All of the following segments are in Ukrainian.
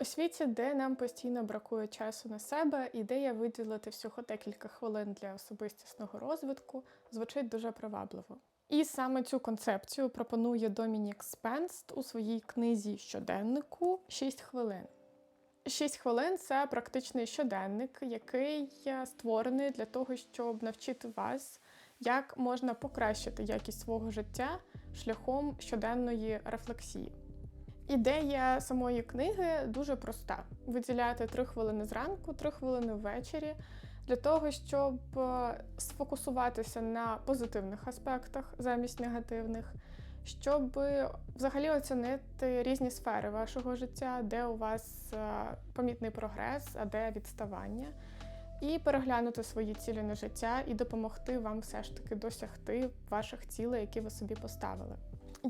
У світі, де нам постійно бракує часу на себе, ідея виділити всього декілька хвилин для особистісного розвитку звучить дуже привабливо. І саме цю концепцію пропонує Домінік Спенст у своїй книзі щоденнику «6 хвилин. 6 хвилин це практичний щоденник, який створений для того, щоб навчити вас, як можна покращити якість свого життя шляхом щоденної рефлексії. Ідея самої книги дуже проста: виділяти 3 хвилини зранку, 3 хвилини ввечері для того, щоб е, сфокусуватися на позитивних аспектах замість негативних, щоб взагалі оцінити різні сфери вашого життя, де у вас е, помітний прогрес, а де відставання, і переглянути свої цілі на життя і допомогти вам все ж таки досягти ваших цілей, які ви собі поставили.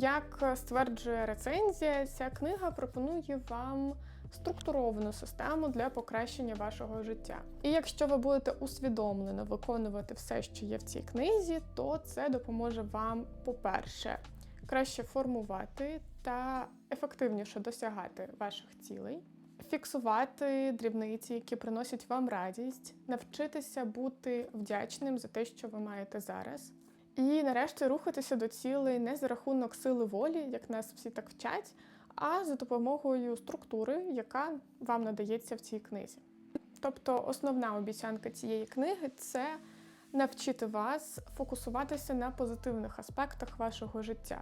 Як стверджує рецензія, ця книга пропонує вам структуровану систему для покращення вашого життя. І якщо ви будете усвідомлено виконувати все, що є в цій книзі, то це допоможе вам, по-перше, краще формувати та ефективніше досягати ваших цілей, фіксувати дрібниці, які приносять вам радість, навчитися бути вдячним за те, що ви маєте зараз. І нарешті рухатися до цілей не за рахунок сили волі, як нас всі так вчать, а за допомогою структури, яка вам надається в цій книзі. Тобто основна обіцянка цієї книги це навчити вас фокусуватися на позитивних аспектах вашого життя,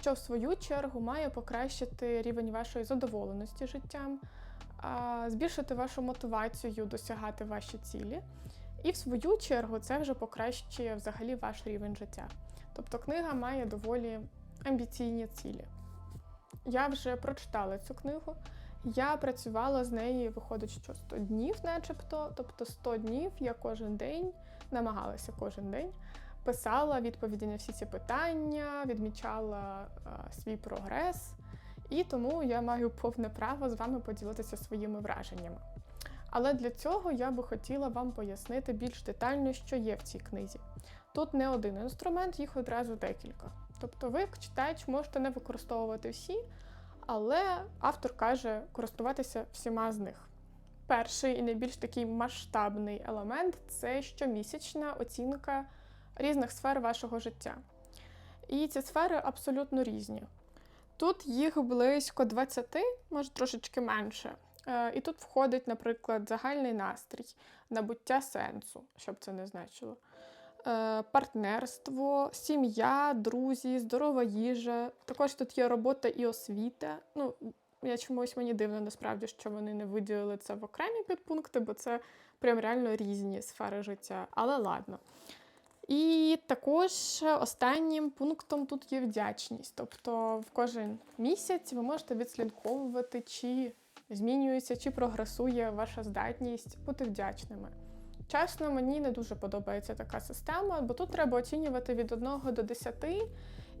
що в свою чергу має покращити рівень вашої задоволеності життям, збільшити вашу мотивацію досягати ваші цілі. І в свою чергу це вже покращує взагалі ваш рівень життя. Тобто книга має доволі амбіційні цілі. Я вже прочитала цю книгу. Я працювала з нею, виходить, що 100 днів, начебто. Тобто 100 днів я кожен день намагалася кожен день, писала відповіді на всі ці питання, відмічала е, свій прогрес, і тому я маю повне право з вами поділитися своїми враженнями. Але для цього я би хотіла вам пояснити більш детально, що є в цій книзі. Тут не один інструмент, їх одразу декілька. Тобто, ви, читач, можете не використовувати всі, але автор каже користуватися всіма з них. Перший і найбільш такий масштабний елемент це щомісячна оцінка різних сфер вашого життя. І ці сфери абсолютно різні. Тут їх близько 20, може трошечки менше. Е, І тут входить, наприклад, загальний настрій, набуття сенсу, щоб це не значило. Е, Партнерство, сім'я, друзі, здорова їжа. Також тут є робота і освіта. Ну, я чомусь мені дивно насправді, що вони не виділили це в окремі підпункти, бо це прям реально різні сфери життя. Але ладно. І також останнім пунктом тут є вдячність. Тобто в кожен місяць ви можете відслідковувати, чи змінюється, чи прогресує ваша здатність бути вдячними. Чесно, мені не дуже подобається така система, бо тут треба оцінювати від 1 до 10,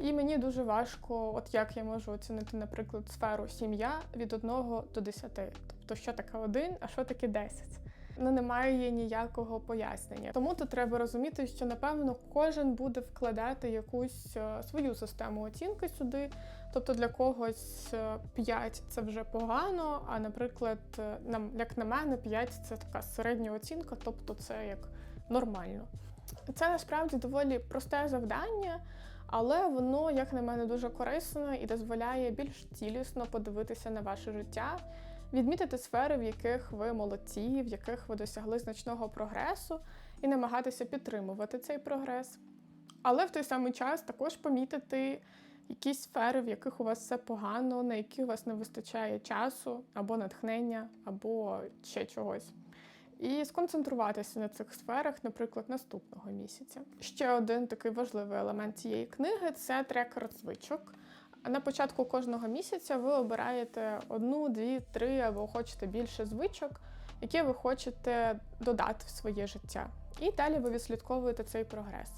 і мені дуже важко, от як я можу оцінити, наприклад, сферу сім'я від 1 до 10. Тобто, що таке 1, а що таке 10. Ну, немає ніякого пояснення. Тому тут треба розуміти, що напевно кожен буде вкладати якусь е, свою систему оцінки сюди. Тобто для когось 5 це вже погано, а наприклад, е, як на мене, 5 це така середня оцінка, тобто це як нормально. Це насправді доволі просте завдання, але воно, як на мене, дуже корисне і дозволяє більш цілісно подивитися на ваше життя, відмітити сфери, в яких ви молодці, в яких ви досягли значного прогресу, і намагатися підтримувати цей прогрес. Але в той самий час також помітити якісь сфери, в яких у вас все погано, на які у вас не вистачає часу або натхнення, або ще чогось. І сконцентруватися на цих сферах, наприклад, наступного місяця. Ще один такий важливий елемент цієї книги це трекер звичок. На початку кожного місяця ви обираєте одну, дві, три або хочете більше звичок, які ви хочете додати в своє життя. І далі ви відслідковуєте цей прогрес.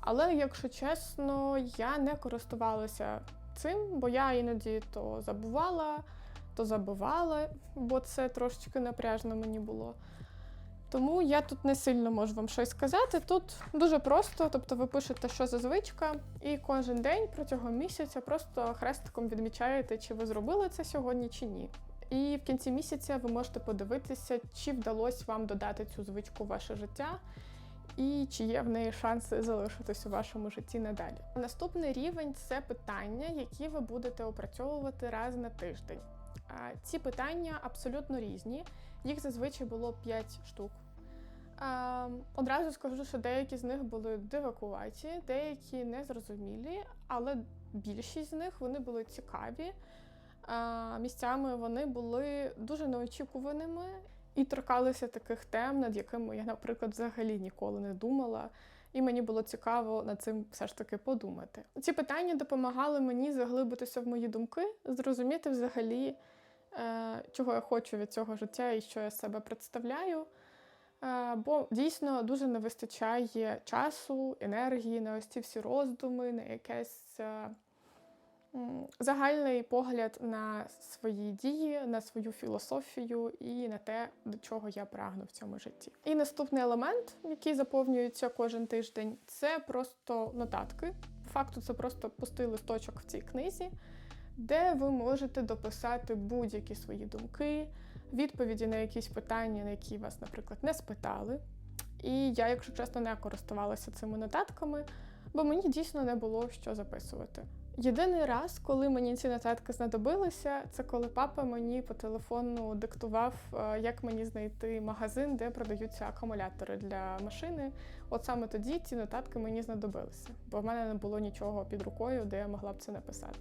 Але, якщо чесно, я не користувалася цим, бо я іноді то забувала, то забувала, бо це трошечки напряжно мені було. Тому я тут не сильно можу вам щось сказати. Тут дуже просто, тобто ви пишете, що за звичка, і кожен день протягом місяця просто хрестиком відмічаєте, чи ви зробили це сьогодні, чи ні. І в кінці місяця ви можете подивитися, чи вдалося вам додати цю звичку в ваше життя, і чи є в неї шанси залишитись у вашому житті надалі. Наступний рівень це питання, які ви будете опрацьовувати раз на тиждень. Ці питання абсолютно різні. Їх зазвичай було 5 штук. А, Одразу скажу, що деякі з них були дивакуваті, деякі незрозумілі, але більшість з них вони були цікаві. А, Місцями вони були дуже неочікуваними і торкалися таких тем, над якими я, наприклад, взагалі ніколи не думала. І мені було цікаво над цим все ж таки подумати. Ці питання допомагали мені заглибитися в мої думки, зрозуміти взагалі, чого я хочу від цього життя і що я себе представляю. Е, Бо дійсно дуже не вистачає часу, енергії на ось ці всі роздуми, на якесь е, загальний погляд на свої дії, на свою філософію і на те, до чого я прагну в цьому житті. І наступний елемент, який заповнюється кожен тиждень, це просто нотатки. Факту, це просто пустий листочок в цій книзі, де ви можете дописати будь-які свої думки, відповіді на якісь питання, на які вас, наприклад, не спитали. І я, якщо чесно, не користувалася цими нотатками, бо мені дійсно не було що записувати. Єдиний раз, коли мені ці нотатки знадобилися, це коли папа мені по телефону диктував, е, як мені знайти магазин, де продаються акумулятори для машини. От саме тоді ці нотатки мені знадобилися, бо в мене не було нічого під рукою, де я могла б це написати.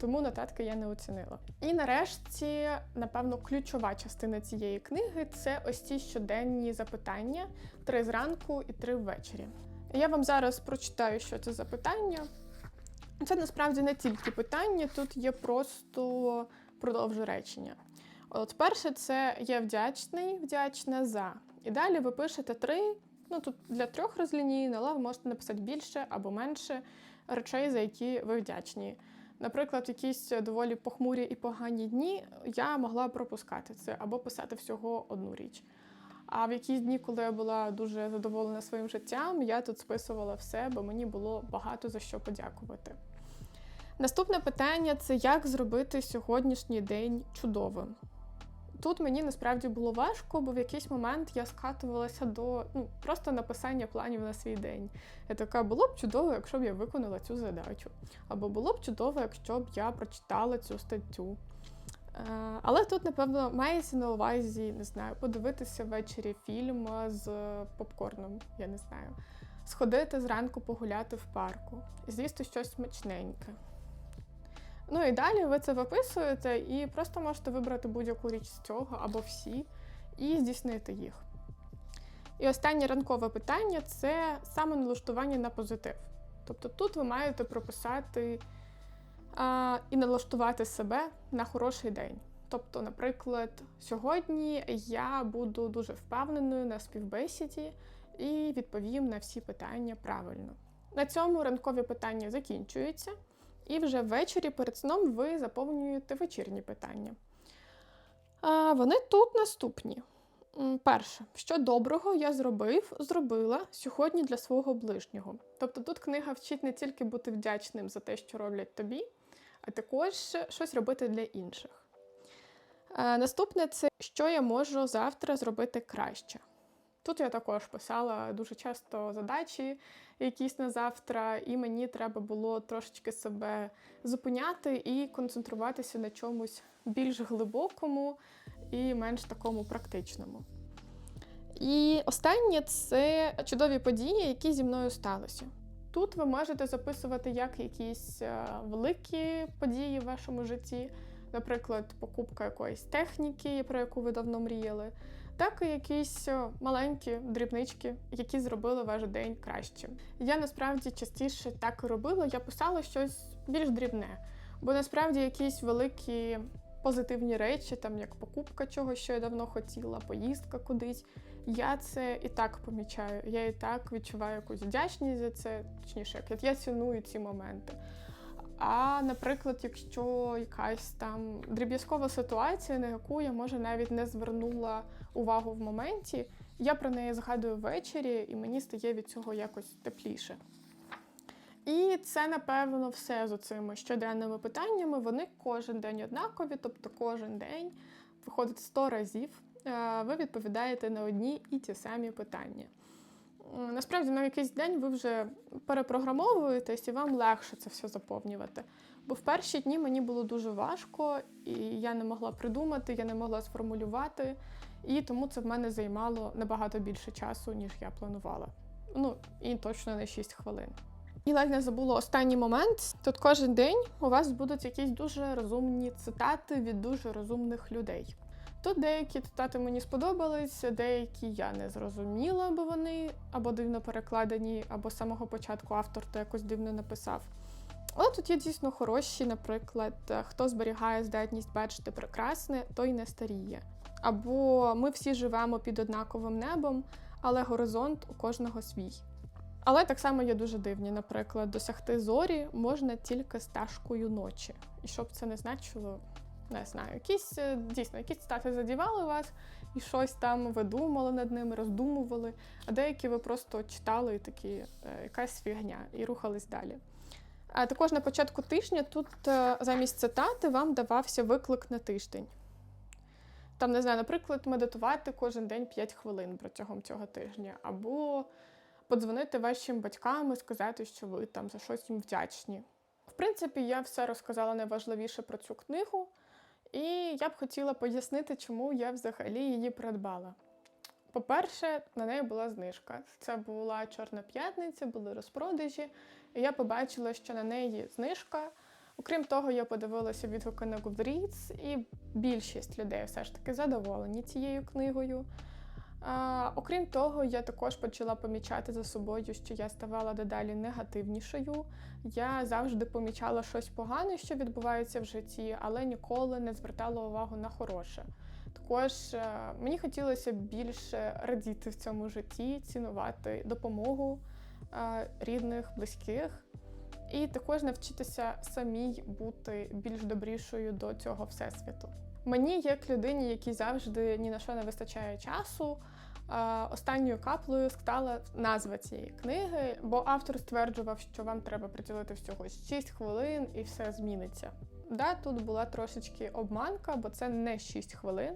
Тому нотатки я не оцінила. І нарешті, напевно, ключова частина цієї книги це ось ці щоденні запитання: три зранку і три ввечері. Я вам зараз прочитаю, що це за питання. Це насправді не тільки питання, тут є просто продовж речення. От перше, це я вдячний, вдячна за. І далі ви пишете три. Ну тут для трьох розліній, але ви можете написати більше або менше речей, за які ви вдячні. Наприклад, якісь доволі похмурі і погані дні я могла пропускати це або писати всього одну річ. А в якісь дні, коли я була дуже задоволена своїм життям, я тут списувала все, бо мені було багато за що подякувати. Наступне питання це як зробити сьогоднішній день чудовим. Тут мені насправді було важко, бо в якийсь момент я скатувалася до ну, просто написання планів на свій день. Я така, було б чудово, якщо б я виконала цю задачу. Або було б чудово, якщо б я прочитала цю статтю. Е, Але тут, напевно, мається на увазі, не знаю, подивитися ввечері фільм з попкорном, я не знаю, сходити зранку погуляти в парку, з'їсти щось смачненьке. Ну і далі ви це виписуєте і просто можете вибрати будь-яку річ з цього або всі, і здійснити їх. І останнє ранкове питання це самоналаштування на позитив. Тобто тут ви маєте прописати а, і налаштувати себе на хороший день. Тобто, наприклад, сьогодні я буду дуже впевненою на співбесіді і відповім на всі питання правильно. На цьому ранкові питання закінчуються, і вже ввечері перед сном ви заповнюєте вечірні питання. Вони тут наступні. Перше, що доброго я зробив, зробила сьогодні для свого ближнього. Тобто тут книга вчить не тільки бути вдячним за те, що роблять тобі, а також щось робити для інших. Наступне це що я можу завтра зробити краще. Тут я також писала дуже часто задачі якісь на завтра, і мені треба було трошечки себе зупиняти і концентруватися на чомусь більш глибокому і менш такому практичному. І останнє це чудові події, які зі мною сталися. Тут ви можете записувати як якісь е, великі події в вашому житті, наприклад, покупка якоїсь техніки, про яку ви давно мріяли, так і якісь е, маленькі дрібнички, які зробили ваш день кращим. Я насправді частіше так робила, я писала щось більш дрібне, бо насправді якісь великі позитивні речі, там як покупка чогось, що я давно хотіла, поїздка кудись. Я це і так помічаю. Я і так відчуваю якусь вдячність за це, точніше, як я ціную ці моменти. А, наприклад, якщо якась там дріб'язкова ситуація, на яку я може навіть не звернула увагу в моменті, я про неї згадую ввечері, і мені стає від цього якось тепліше. І це, напевно, все з цими щоденними питаннями. Вони кожен день однакові, тобто кожен день виходить 100 разів. е, Ви відповідаєте на одні і ті самі питання. Насправді, на якийсь день ви вже перепрограмовуєтесь і вам легше це все заповнювати. Бо в перші дні мені було дуже важко, і я не могла придумати, я не могла сформулювати, і тому це в мене займало набагато більше часу, ніж я планувала. Ну, і точно не 6 хвилин. І ледь не забула останній момент. Тут кожен день у вас будуть якісь дуже розумні цитати від дуже розумних людей. Тут деякі цитати мені сподобались, деякі я не зрозуміла, бо вони або дивно перекладені, або з самого початку автор то якось дивно написав. Але тут є дійсно хороші, наприклад, хто зберігає здатність бачити прекрасне, той не старіє. Або ми всі живемо під однаковим небом, але горизонт у кожного свій. Але так само є дуже дивні. Наприклад, досягти зорі можна тільки стежкою ночі. І що б це не значило, не знаю. Якісь е, дійсно, якісь цитати задівали вас, і щось там ви думали над ними, роздумували, а деякі ви просто читали і такі е, якась фігня, і рухались далі. А також на початку тижня тут е, замість цитати вам давався виклик на тиждень. Там, не знаю, наприклад, медитувати кожен день 5 хвилин протягом цього тижня, або подзвонити вашим батькам і сказати, що ви там за щось їм вдячні. В принципі, я все розказала найважливіше про цю книгу, і я б хотіла пояснити, чому я взагалі її придбала. По-перше, на неї була знижка. Це була Чорна п'ятниця, були розпродажі, і я побачила, що на неї знижка. Окрім того, я подивилася відгуки на Goodreads, і більшість людей все ж таки задоволені цією книгою. А, окрім того, я також почала помічати за собою, що я ставала дедалі негативнішою. Я завжди помічала щось погане, що відбувається в житті, але ніколи не звертала увагу на хороше. Також е, мені хотілося більше радіти в цьому житті, цінувати допомогу е, рідних, близьких, і також навчитися самій бути більш добрішою до цього всесвіту. Мені, як людині, якій завжди ні на що не вистачає часу, останньою каплею стала назва цієї книги, бо автор стверджував, що вам треба приділити всього 6 хвилин і все зміниться. Да, тут була трошечки обманка, бо це не 6 хвилин.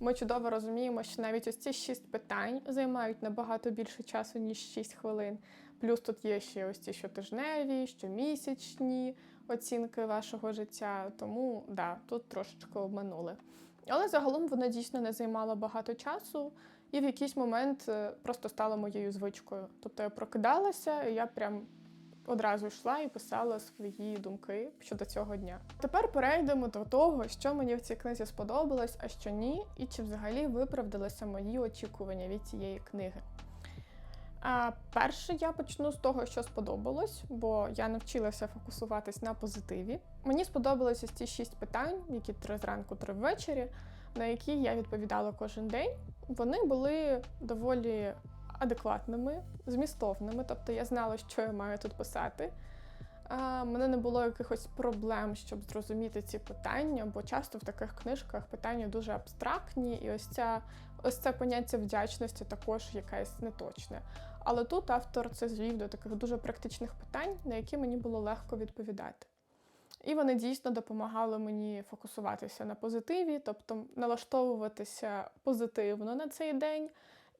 Ми чудово розуміємо, що навіть ось ці 6 питань займають набагато більше часу, ніж 6 хвилин. Плюс тут є ще ось ці щотижневі, щомісячні оцінки вашого життя. Тому да, тут трошечки обманули. Але загалом вона дійсно не займала багато часу, і в якийсь момент е, просто стала моєю звичкою. Тобто я прокидалася, і я прям одразу йшла і писала свої думки щодо цього дня. Тепер перейдемо до того, що мені в цій книзі сподобалось, а що ні, і чи взагалі виправдалися мої очікування від цієї книги. А перше я почну з того, що сподобалось, бо я навчилася фокусуватись на позитиві. Мені сподобалися ці шість питань, які три зранку, три ввечері, на які я відповідала кожен день. Вони були доволі адекватними, змістовними, тобто я знала, що я маю тут писати. А, мене не було якихось проблем, щоб зрозуміти ці питання, бо часто в таких книжках питання дуже абстрактні, і ось ця ось це поняття вдячності також якесь неточне. Але тут автор це звів до таких дуже практичних питань, на які мені було легко відповідати. І вони дійсно допомагали мені фокусуватися на позитиві, тобто налаштовуватися позитивно на цей день,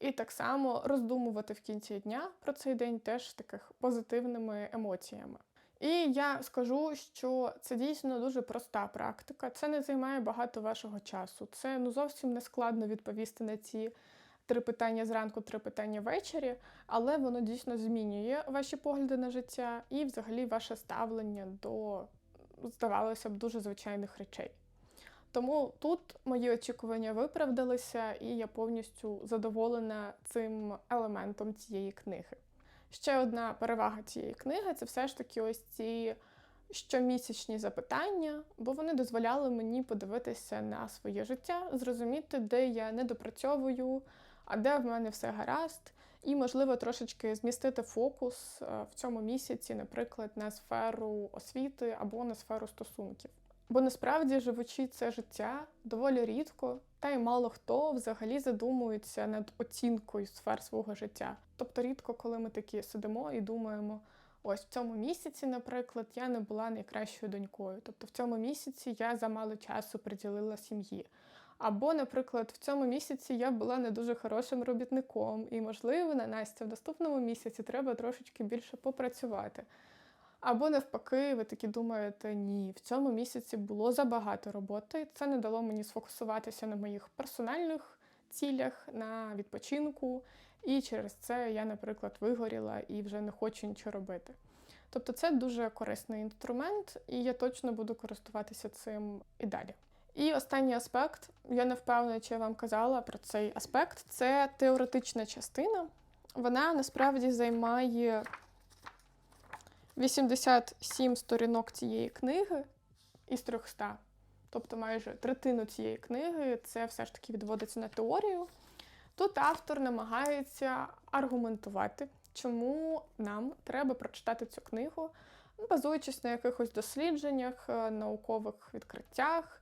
і так само роздумувати в кінці дня про цей день теж таких позитивними емоціями. І я скажу, що це дійсно дуже проста практика. Це не займає багато вашого часу. Це ну зовсім не складно відповісти на ці три питання зранку, три питання ввечері, але воно дійсно змінює ваші погляди на життя і, взагалі, ваше ставлення до, здавалося б, дуже звичайних речей. Тому тут мої очікування виправдалися, і я повністю задоволена цим елементом цієї книги. Ще одна перевага цієї книги це все ж таки ось ці щомісячні запитання, бо вони дозволяли мені подивитися на своє життя, зрозуміти, де я недопрацьовую, а де в мене все гаразд, і, можливо, трошечки змістити фокус е, в цьому місяці, наприклад, на сферу освіти або на сферу стосунків. Бо насправді, живучи це життя, доволі рідко, та й мало хто взагалі задумується над оцінкою сфер свого життя. Тобто рідко, коли ми такі сидимо і думаємо, Ось в цьому місяці, наприклад, я не була найкращою донькою. Тобто в цьому місяці я замало часу приділила сім'ї. Або, наприклад, в цьому місяці я була не дуже хорошим робітником, і, можливо, на Настя в наступному місяці треба трошечки більше попрацювати. Або навпаки, ви такі думаєте, ні, в цьому місяці було забагато роботи. Це не дало мені сфокусуватися на моїх персональних цілях, на відпочинку. І через це я, наприклад, вигоріла і вже не хочу нічого робити. Тобто це дуже корисний інструмент, і я точно буду користуватися цим і далі. І останній аспект, я не впевнена, чи я вам казала про цей аспект, це теоретична частина. Вона насправді займає 87 сторінок цієї книги із 300. Тобто майже третину цієї книги це все ж таки відводиться на теорію. Тут автор намагається аргументувати, чому нам треба прочитати цю книгу, базуючись на якихось дослідженнях, е, наукових відкриттях.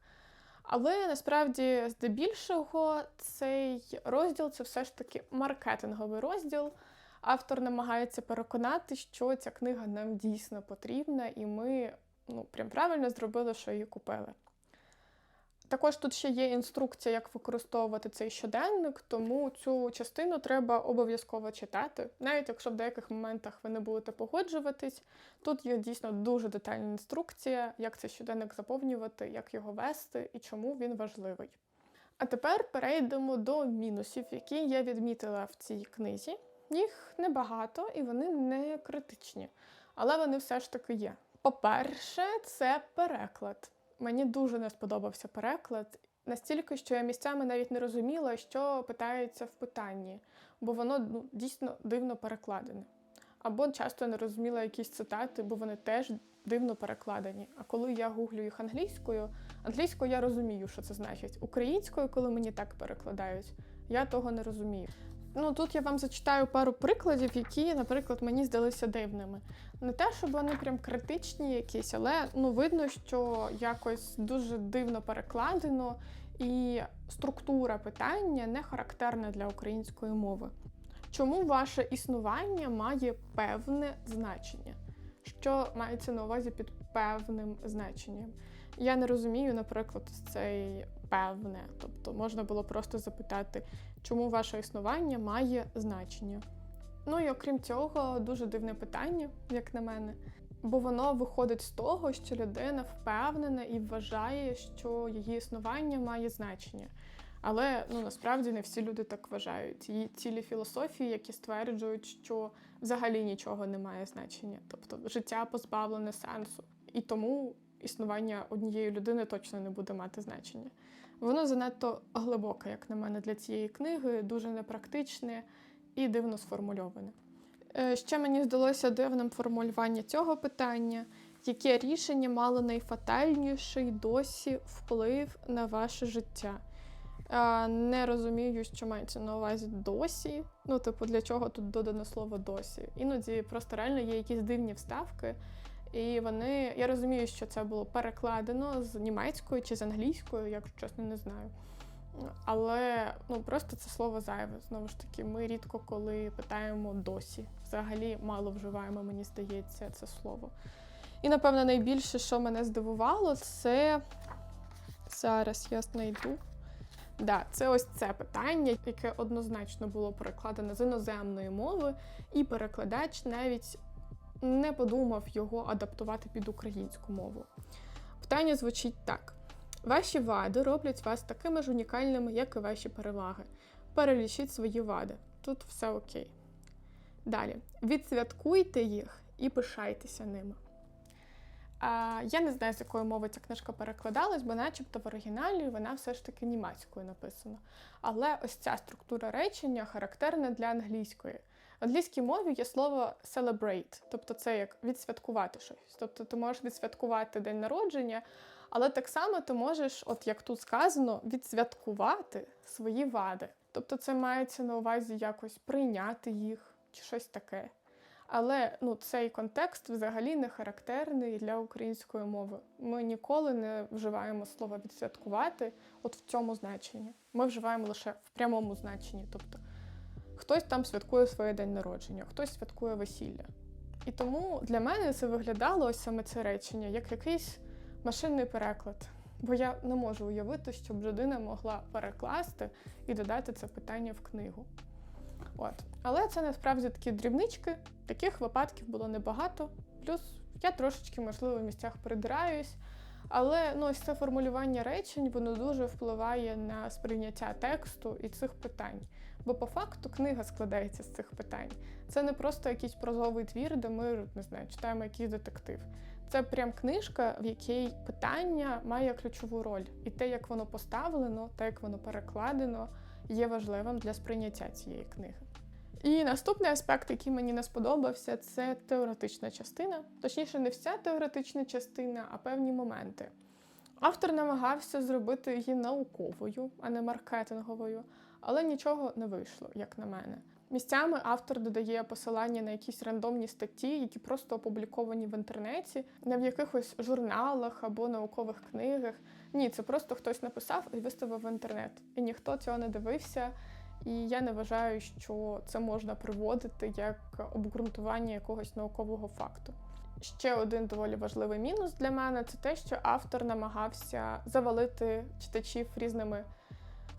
Але насправді, здебільшого, цей розділ це все ж таки маркетинговий розділ. Автор намагається переконати, що ця книга нам дійсно потрібна, і ми ну, прям правильно зробили, що її купили. Також тут ще є інструкція, як використовувати цей щоденник, тому цю частину треба обов'язково читати. Навіть якщо в деяких моментах ви не будете погоджуватись, тут є дійсно дуже детальна інструкція, як цей щоденник заповнювати, як його вести і чому він важливий. А тепер перейдемо до мінусів, які я відмітила в цій книзі. Їх небагато і вони не критичні, але вони все ж таки є. По-перше, це переклад. Мені дуже не сподобався переклад, настільки, що я місцями навіть не розуміла, що питається в питанні, бо воно ну, дійсно дивно перекладене. Або часто не розуміла якісь цитати, бо вони теж дивно перекладені. А коли я гуглю їх англійською, англійською я розумію, що це значить. Українською, коли мені так перекладають, я того не розумію. Ну тут я вам зачитаю пару прикладів, які, наприклад, мені здалися дивними. Не те, щоб вони прям критичні якісь, але ну видно, що якось дуже дивно перекладено, і структура питання не характерна для української мови. Чому ваше існування має певне значення? Що мається на увазі під певним значенням? Я не розумію, наприклад, цей певне. Тобто можна було просто запитати, чому ваше існування має значення. Ну і окрім цього, дуже дивне питання, як на мене, бо воно виходить з того, що людина впевнена і вважає, що її існування має значення. Але ну насправді не всі люди так вважають. Є цілі філософії, які стверджують, що взагалі нічого не має значення, тобто життя позбавлене сенсу. І тому існування однієї людини точно не буде мати значення. Воно занадто глибоке, як на мене, для цієї книги, дуже непрактичне і дивно сформульоване. Е, ще мені здалося дивним формулювання цього питання, яке рішення мало найфатальніший досі вплив на ваше життя. Не розумію, що мається на увазі досі. Ну, типу, для чого тут додано слово досі. Іноді просто реально є якісь дивні вставки. І вони, я розумію, що це було перекладено з німецької чи з англійської, якщо чесно, не знаю. Але ну просто це слово зайве. Знову ж таки, ми рідко коли питаємо досі. Взагалі мало вживаємо, мені здається, це слово. І, напевно, найбільше, що мене здивувало, це зараз я знайду. Да, це ось це питання, яке однозначно було перекладено з іноземної мови, і перекладач навіть не подумав його адаптувати під українську мову. Питання звучить так: ваші вади роблять вас такими ж унікальними, як і ваші переваги. Перелічіть свої вади. Тут все окей. Далі. Відсвяткуйте їх і пишайтеся ними. Я не знаю, з якої мови ця книжка перекладалась, бо начебто в оригіналі вона все ж таки німецькою написана. Але ось ця структура речення характерна для англійської. Англійській мові є слово celebrate, тобто це як відсвяткувати щось. Тобто ти можеш відсвяткувати день народження, але так само ти можеш, от як тут сказано, відсвяткувати свої вади. Тобто це мається на увазі якось прийняти їх чи щось таке. Але ну, цей контекст взагалі не характерний для української мови. Ми ніколи не вживаємо слово відсвяткувати от в цьому значенні. Ми вживаємо лише в прямому значенні. тобто Хтось там святкує своє день народження, хтось святкує весілля. І тому для мене це виглядало ось саме це речення як якийсь машинний переклад. Бо я не можу уявити, щоб людина могла перекласти і додати це питання в книгу. От. Але це насправді такі дрібнички, таких випадків було небагато. Плюс я трошечки, можливо, в місцях придираюсь. Але ну, ось це формулювання речень воно дуже впливає на сприйняття тексту і цих питань. Бо по факту книга складається з цих питань. Це не просто якийсь прозовий твір, де ми не знаю, читаємо якийсь детектив. Це прям книжка, в якій питання має ключову роль. І те, як воно поставлено, те, як воно перекладено, є важливим для сприйняття цієї книги. І наступний аспект, який мені не сподобався, це теоретична частина. Точніше, не вся теоретична частина, а певні моменти. Автор намагався зробити її науковою, а не маркетинговою, але нічого не вийшло, як на мене. Місцями автор додає посилання на якісь рандомні статті, які просто опубліковані в інтернеті, не в якихось журналах або наукових книгах. Ні, це просто хтось написав і виставив в інтернет. І ніхто цього не дивився. І я не вважаю, що це можна приводити як обґрунтування якогось наукового факту. Ще один доволі важливий мінус для мене це те, що автор намагався завалити читачів різними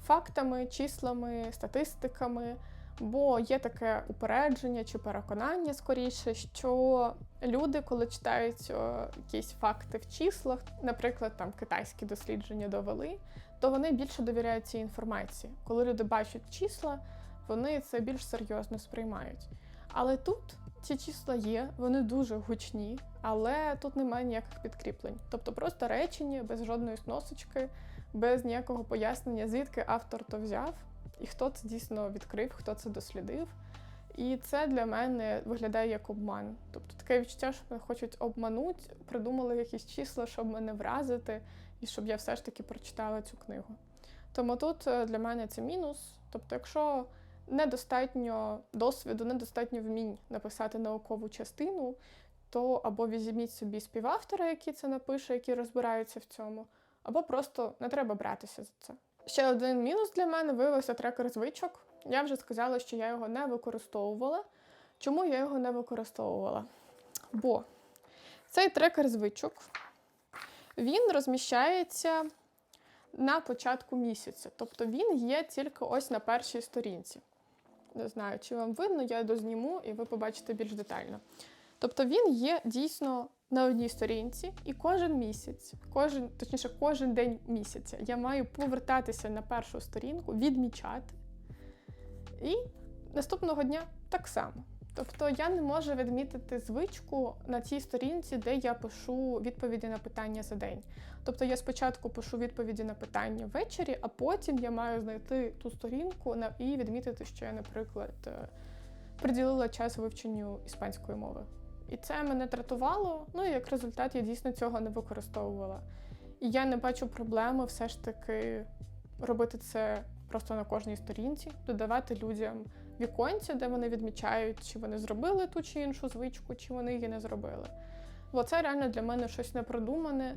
фактами, числами, статистиками. Бо є таке упередження чи переконання скоріше, що люди, коли читають якісь факти в числах, наприклад, там китайські дослідження довели, то вони більше довіряють цій інформації. Коли люди бачать числа, вони це більш серйозно сприймають. Але тут ці числа є, вони дуже гучні, але тут немає ніяких підкріплень. Тобто просто речення без жодної сносочки, без ніякого пояснення, звідки автор то взяв і хто це дійсно відкрив, хто це дослідив. І це для мене виглядає як обман. Тобто таке відчуття, що мене хочуть обманути, придумали якісь числа, щоб мене вразити, і щоб я все ж таки прочитала цю книгу. Тому тут е, для мене це мінус. Тобто, якщо недостатньо досвіду, недостатньо вмінь написати наукову частину, то або візьміть собі співавтора, який це напише, який розбирається в цьому, або просто не треба братися за це. Ще один мінус для мене виявився трекер звичок. Я вже сказала, що я його не використовувала. Чому я його не використовувала? Бо цей трекер звичок він розміщається на початку місяця. Тобто він є тільки ось на першій сторінці. Не знаю, чи вам видно, я дозніму і ви побачите більш детально. Тобто він є дійсно на одній сторінці, і кожен місяць, кожен, точніше, кожен день місяця я маю повертатися на першу сторінку, відмічати. І наступного дня так само. Тобто я не можу відмітити звичку на цій сторінці, де я пишу відповіді на питання за день. Тобто я спочатку пишу відповіді на питання ввечері, а потім я маю знайти ту сторінку і відмітити, що я, наприклад, е, приділила час вивченню іспанської мови. І це мене дратувало. Ну і як результат я дійсно цього не використовувала. І я не бачу проблеми все ж таки робити це просто на кожній сторінці, додавати людям віконця, де вони відмічають, чи вони зробили ту чи іншу звичку, чи вони її не зробили. Бо це реально для мене щось непродумане.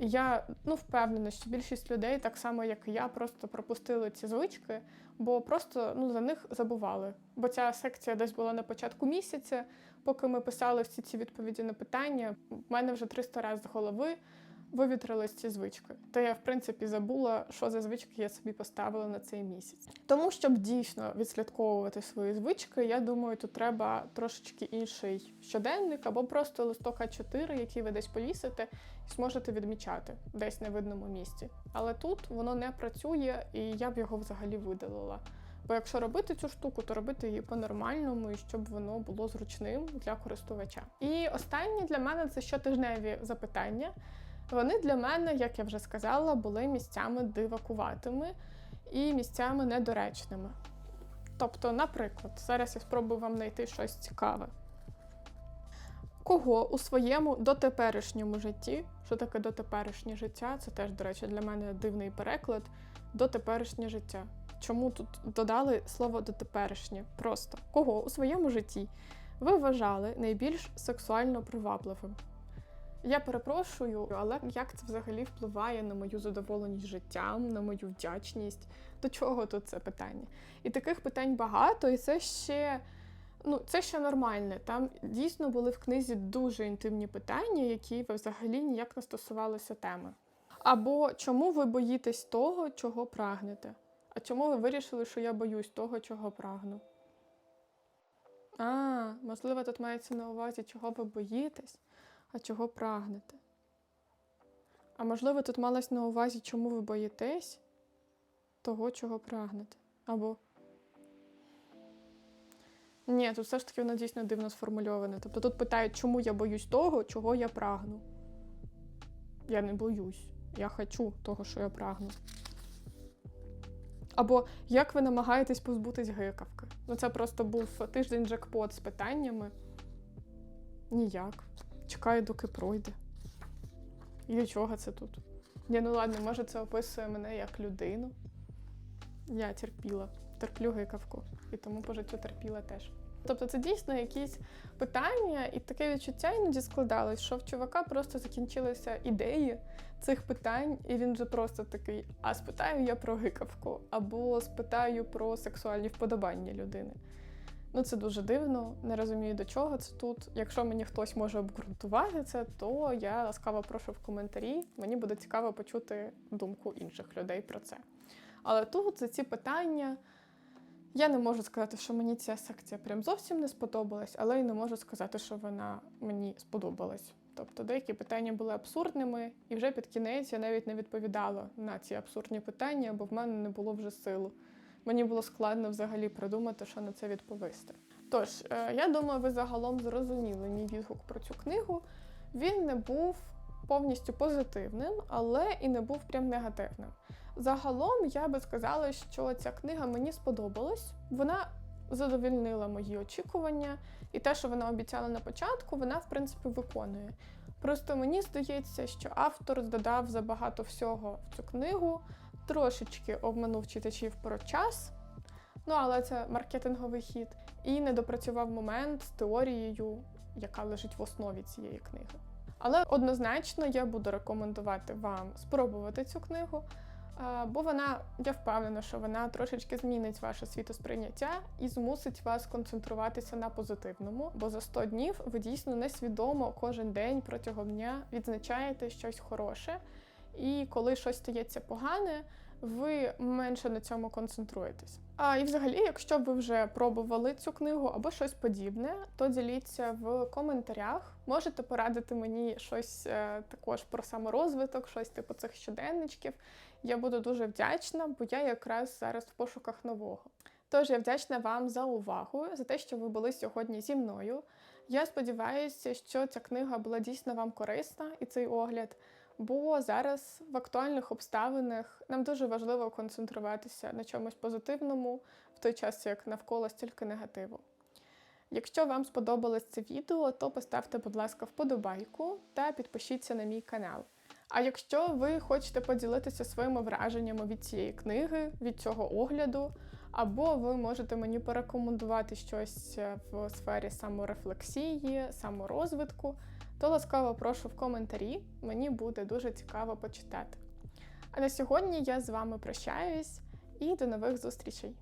І я ну, впевнена, що більшість людей, так само як і я, просто пропустили ці звички, бо просто ну, за них забували. Бо ця секція десь була на початку місяця. Поки ми писали всі ці відповіді на питання, в мене вже 300 разів з голови вивітрились ці звички. То я, в принципі, забула, що за звички я собі поставила на цей місяць. Тому, щоб дійсно відслідковувати свої звички, я думаю, тут треба трошечки інший щоденник або просто листок А4, який ви десь повісите, і зможете відмічати десь на видному місці. Але тут воно не працює, і я б його взагалі видалила. Бо якщо робити цю штуку, то робити її по-нормальному і щоб воно було зручним для користувача. І останнє для мене це щотижневі запитання. Вони для мене, як я вже сказала, були місцями дивакуватими і місцями недоречними. Тобто, наприклад, зараз я спробую вам знайти щось цікаве. Кого у своєму дотеперішньому житті, що таке дотеперішнє життя, це теж, до речі, для мене дивний переклад, дотеперішнє життя. Чому тут додали слово дотеперішнє? Просто кого у своєму житті ви вважали найбільш сексуально привабливим? Я перепрошую, але як це взагалі впливає на мою задоволеність життям, на мою вдячність? До чого тут це питання? І таких питань багато, і це ще ну це ще нормальне. Там дійсно були в книзі дуже інтимні питання, які взагалі ніяк не стосувалися теми. Або чому ви боїтесь того, чого прагнете? А чому ви вирішили, що я боюсь того, чого прагну? А, можливо, тут мається на увазі, чого ви боїтесь, а чого прагнете. А можливо, тут малось на увазі, чому ви боїтесь того, чого прагнете. Або. Ні, тут все ж таки воно дійсно дивно сформульоване. Тобто тут питають, чому я боюсь того, чого я прагну. Я не боюсь. Я хочу того, що я прагну. Або як ви намагаєтесь позбутись гикавки? Ну, це просто був тиждень джекпот з питаннями. Ніяк. Чекаю, доки пройде. І для чого це тут? Ні, ну ладно, може, це описує мене як людину. Я терпіла, терплю гикавку, і тому по життю терпіла теж. Тобто це дійсно якісь питання, і таке відчуття іноді складалось, що в чувака просто закінчилися ідеї цих питань, і він вже просто такий: а спитаю я про гикавку, або спитаю про сексуальні вподобання людини. Ну, це дуже дивно, не розумію, до чого це тут. Якщо мені хтось може обґрунтувати це, то я ласкаво прошу в коментарі. Мені буде цікаво почути думку інших людей про це. Але тут за ці питання я не можу сказати, що мені ця секція прям зовсім не сподобалась, але й не можу сказати, що вона мені сподобалась. Тобто деякі питання були абсурдними, і вже під кінець я навіть не відповідала на ці абсурдні питання, бо в мене не було вже сил. Мені було складно взагалі придумати, що на це відповісти. Тож, е, я думаю, ви загалом зрозуміли мій відгук про цю книгу. Він не був повністю позитивним, але і не був прям негативним. Загалом я би сказала, що ця книга мені сподобалась. Вона задовільнила мої очікування, і те, що вона обіцяла на початку, вона в принципі виконує. Просто мені здається, що автор додав забагато всього в цю книгу, трошечки обманув читачів про час. Ну, але це маркетинговий хід, і не допрацював момент з теорією, яка лежить в основі цієї книги. Але однозначно я буду рекомендувати вам спробувати цю книгу, бо вона, я впевнена, що вона трошечки змінить ваше світосприйняття і змусить вас концентруватися на позитивному. Бо за 100 днів ви дійсно несвідомо кожен день протягом дня відзначаєте щось хороше, і коли щось стається погане, ви менше на цьому концентруєтесь. А і взагалі, якщо ви вже пробували цю книгу або щось подібне, то діліться в коментарях. Можете порадити мені щось е, також про саморозвиток, щось типу цих щоденничків. Я буду дуже вдячна, бо я якраз зараз в пошуках нового. Тож я вдячна вам за увагу, за те, що ви були сьогодні зі мною. Я сподіваюся, що ця книга була дійсно вам корисна і цей огляд. Бо зараз в актуальних обставинах нам дуже важливо концентруватися на чомусь позитивному, в той час як навколо стільки негативу. Якщо вам сподобалось це відео, то поставте, будь ласка, вподобайку та підпишіться на мій канал. А якщо ви хочете поділитися своїми враженнями від цієї книги, від цього огляду, або ви можете мені порекомендувати щось в сфері саморефлексії, саморозвитку, то ласкаво прошу в коментарі, мені буде дуже цікаво почитати. А на сьогодні я з вами прощаюсь і до нових зустрічей!